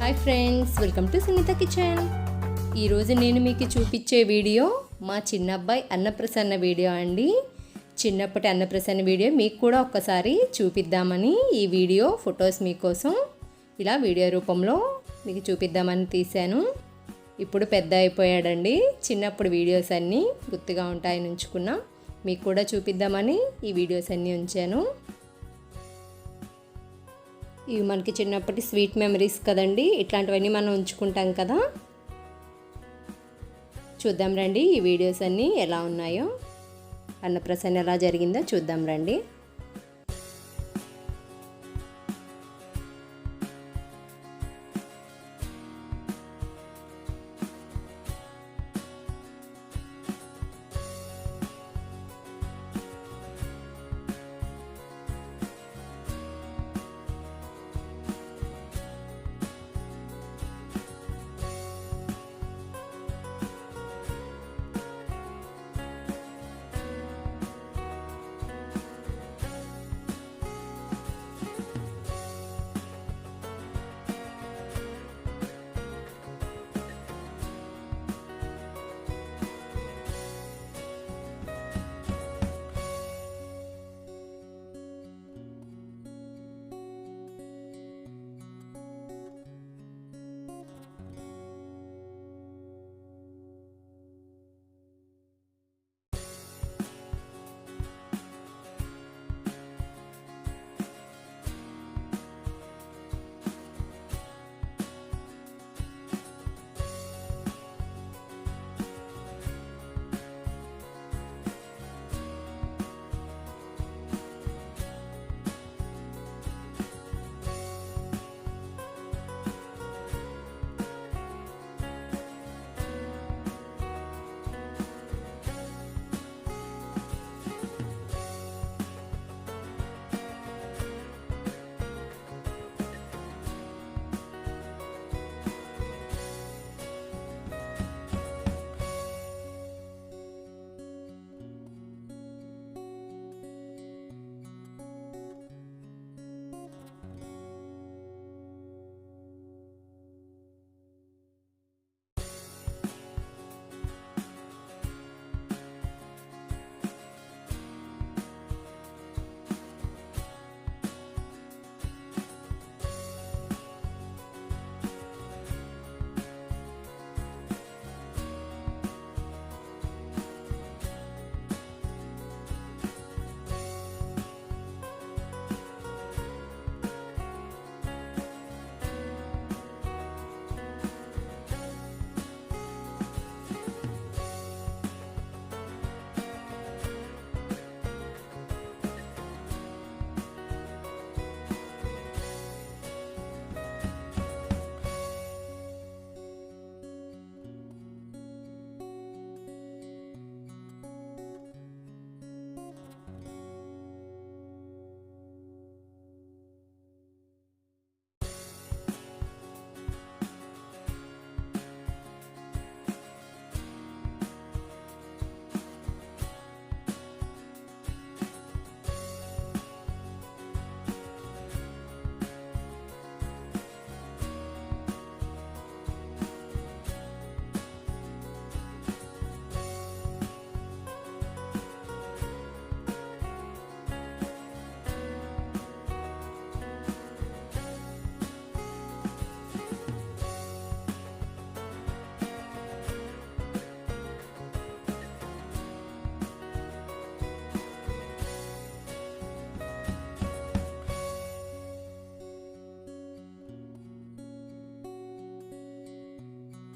Hi friends welcome to Sunitha kitchen. ఈరోజు నేను మీకు చూపించే వీడియో మా చిన్న అబ్బాయి అన్నప్రసన్న వీడియో అండి. చిన్నప్పటి అన్నప్రసన్న వీడియో మీకు కూడా ఒక్కసారి చూపిద్దామని ఈ వీడియో ఫొటోస్ మీకోసం ఇలా వీడియో రూపంలో మీకు చూపిద్దామని తీశాను. ఇప్పుడు పెద్ద అయిపోయాడండి. చిన్నప్పుడు వీడియోస్ అన్నీ గుర్తుగా ఉంటాయని ఉంచుకున్నాం. మీకు కూడా చూపిద్దామని ఈ వీడియోస్ అన్నీ ఉంచాను. ఇవి మనకి చిన్నప్పటి స్వీట్ మెమరీస్ కదండి. ఇట్లాంటివన్నీ మనం ఉంచుకుంటాం కదా. చూద్దాం రండి ఈ వీడియోస్ అన్నీ ఎలా ఉన్నాయో. అన్నప్రసన్న ఎలా జరిగిందో చూద్దాం రండి.